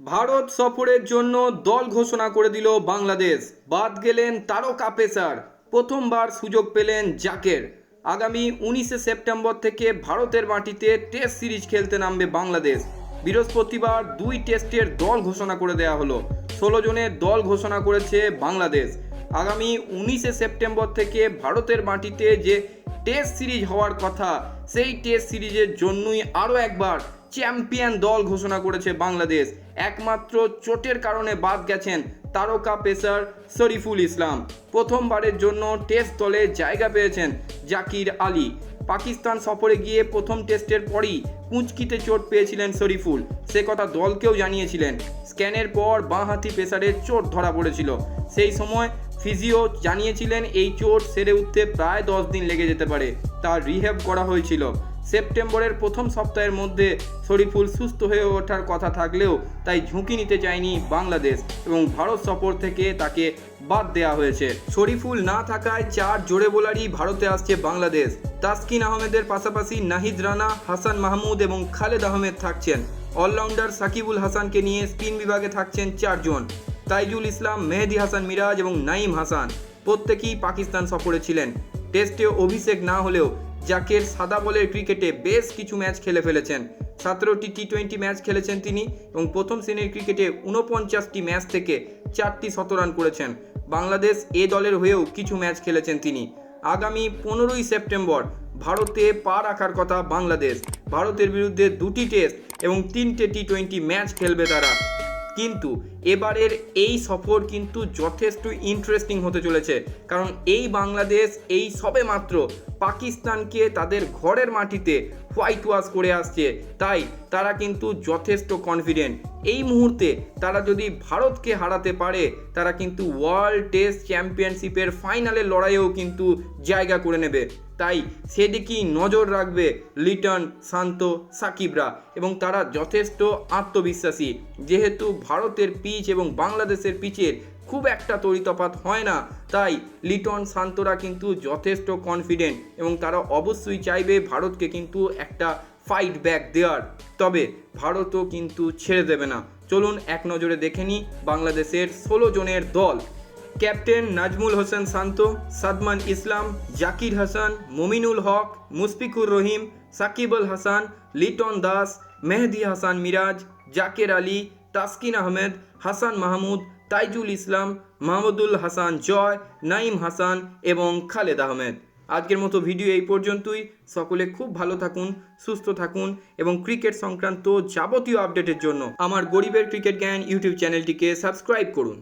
ভারত সফরের জন্য দল ঘোষণা করে দিল বাংলাদেশ। বাদ গেলেন তারকা পেসার। প্রথমবার সুযোগ পেলেন জাকের। আগামী উনিশে সেপ্টেম্বর থেকে ভারতের মাটিতে টেস্ট সিরিজ খেলতে নামবে বাংলাদেশ। বৃহস্পতিবার দুই টেস্টের দল ঘোষণা করে দেওয়া হলো। ষোলো জনের দল ঘোষণা করেছে বাংলাদেশ। আগামী উনিশে সেপ্টেম্বর থেকে ভারতের মাটিতে যে টেস্ট সিরিজ হওয়ার কথা। সেই টেস্ট সিরিজের জন্যই আরও একবার চ্যাম্পিয়ন দল ঘোষণা করেছে বাংলাদেশ। একমাত্র চোটের কারণে বাদ গেছেন তারকা পেসার শরীফুল ইসলাম। প্রথমবারের জন্য টেস্ট দলে জায়গা পেয়েছেন জাকির আলী। পাকিস্তান সফরে গিয়ে প্রথম টেস্টের পরই কুঁচকিতে চোট পেয়েছিলেন শরীফুল। সে কথা দলকেও জানিয়েছিলেন। স্ক্যানের পর বাঁহাতি পেসারের চোট ধরা পড়েছিল। সেই সময় ফিজিও জানিয়েছিলেন এই চোট সেরে উঠতে প্রায় দশ দিন লেগে যেতে পারে। তার রিহ্যাব করা হয়েছিল। সেপ্টেম্বরের প্রথম সপ্তাহের মধ্যে শরীফুল সুস্থ হয়ে ওঠার কথা থাকলেও তাই ঝুঁকি নিতে চায়নি বাংলাদেশ এবং ভারত সফর থেকে তাকে বাদ দেওয়া হয়েছে। শরীফুল না থাকায় চার জোরে বোলারই ভারতে আসছে বাংলাদেশ। তাসকিন আহমেদের পাশাপাশি নাহিদ রানা, হাসান মাহমুদ এবং খালেদ আহমেদ থাকছেন। অলরাউন্ডার সাকিবুল হাসানকে নিয়ে স্পিন বিভাগে থাকছেন চারজন। তাইজুল ইসলাম, মেহেদি হাসান মিরাজ এবং নাইম হাসান প্রত্যেকেই পাকিস্তান সফরে ছিলেন। টেস্টে অভিষেক না হলেও জাকের সাদা বলের ক্রিকেটে বেশ কিছু ম্যাচ খেলে ফেলেছেন। সতেরোটি টি টোয়েন্টি ম্যাচ খেলেছেন তিনি এবং প্রথম শ্রেণির ক্রিকেটে উনপঞ্চাশটি ম্যাচ থেকে চারটি শতরান করেছেন। বাংলাদেশ এ দলের হয়েও কিছু ম্যাচ খেলেছেন তিনি। আগামী পনেরোই সেপ্টেম্বর ভারতে পা রাখার কথা বাংলাদেশ। ভারতের বিরুদ্ধে দুটি টেস্ট এবং তিনটে টি টোয়েন্টি ম্যাচ খেলবে তারা। কিন্তু এবারের এই সফর কিন্তু যথেষ্ট ইন্টারেস্টিং হতে চলেছে। কারণ এই বাংলাদেশ এই সবে মাত্র পাকিস্তানকে তাদের ঘরের মাটিতে হোয়াইট ওয়াশ করে আসছে। তাই তারা কিন্তু যথেষ্ট কনফিডেন্ট এই মুহূর্তে তারা যদি ভারতকে হারাতে পারে, তারা কিন্তু ওয়ার্ল্ড টেস্ট চ্যাম্পিয়নশিপের ফাইনালের লড়াইয়েও কিন্তু জায়গা করে নেবে। তাই সেদিকেই নজর রাখবে লিটন শান্ত সাকিবরা। এবং তারা যথেষ্ট আত্মবিশ্বাসী। যেহেতু ভারতের পিচ এবং বাংলাদেশের পিচের খুব একটা তরিতপাত হয় না। তাই লিটন শান্তরা কিন্তু যথেষ্ট কনফিডেন্ট এবং তারা অবশ্যই চাইবে ভারতকে কিন্তু একটা ফাইট ব্যাক দেওয়ার তবে ভারতও কিন্তু ছেড়ে দেবে না। চলুন এক নজরে দেখে নিই বাংলাদেশের ষোলো জনের দল। ক্যাপ্টেন নাজমুল হোসেন শান্ত সাদমান ইসলাম, জাকির হাসান, মমিনুল হক, মুশফিকুর রহিম, সাকিব আল হাসান, লিটন দাস, মেহেদি হাসান মিরাজ, জাকের আলী তাসকিন আহমেদ, হাসান মাহমুদ, তাইজুল ইসলাম, মাহমুদুল হাসান জয় নাইম হাসান এবং খালেদ আহমেদ। আজকের মতো ভিডিও এই পর্যন্তই। সকলে খুব ভালো থাকুন, সুস্থ থাকুন এবং ক্রিকেট সংক্রান্ত যাবতীয় আপডেটের জন্য আমার গরিবের ক্রিকেট জ্ঞান ইউটিউব চ্যানেলটিকে সাবস্ক্রাইব করুন।